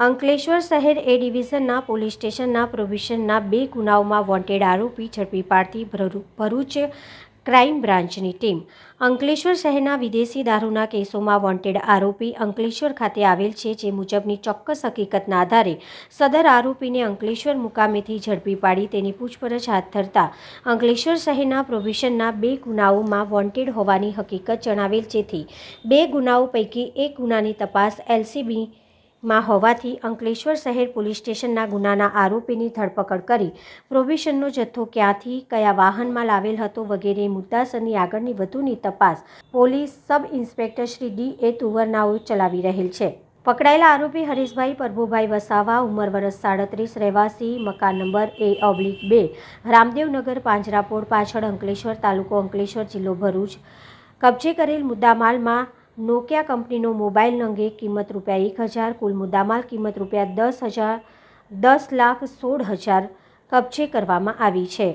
અંકલેશ્વર શહેર એ ડિવિઝનના, પોલીસ સ્ટેશનના પ્રોવિશનના બે ગુનાઓમાં વોન્ટેડ આરોપી ઝડપી પાડતી ભરૂ- ભરૂચ ક્રાઇમ બ્રાન્ચની ટીમ. અંકલેશ્વર શહેરના વિદેશી દારૂના કેસોમાં વોન્ટેડ આરોપી અંકલેશ્વર ખાતે આવેલ છે, જે મુજબની ચોક્કસ હકીકતના આધારે સદર આરોપીને અંકલેશ્વર મુકામેથી ઝડપી પાડી તેની પૂછપરછ હાથ ધરતા અંકલેશ્વર શહેરના પ્રોવિશનના બે ગુનાઓમાં વોન્ટેડ હોવાની હકીકત જણાવેલ, જેથી બે ગુનાઓ પૈકી એક ગુનાની તપાસ એલસીબી માં હોવાથી અંકલેશ્વર શહેર પોલીસ સ્ટેશનના ગુનાના આરોપીની ધરપકડ કરી પ્રોવિશનનો જથ્થો ક્યાંથી, કયા વાહનમાં લાવેલ હતો વગેરે મુદ્દાસરની આગળની વધુની તપાસ police sub inspector Shri D. A. તુવરનાઓ ચલાવી રહેલ છે. પકડાયેલા આરોપી હરીશભાઈ પ્રભુભાઈ વસાવા, ઉંમર વર્ષ સાડત્રીસ, રહેવાસી, મકાન નંબર એ ઓબ્લિક બે, રામદેવનગર, પાંજરાપોળ, પાછળ અંકલેશ્વર, તાલુકો અંકલેશ્વર જિલ્લો ભરૂચ. કબજે કરેલ મુદ્દામાલમાં નોકિયા કંપનીનો મોબાઈલ અંગે કિંમત રૂપિયા એક હજાર, કુલ મુદ્દામાલ કિંમત રૂપિયા દસ હજાર, દસ લાખ સોળ હજાર કબજે કરવામાં આવી છે.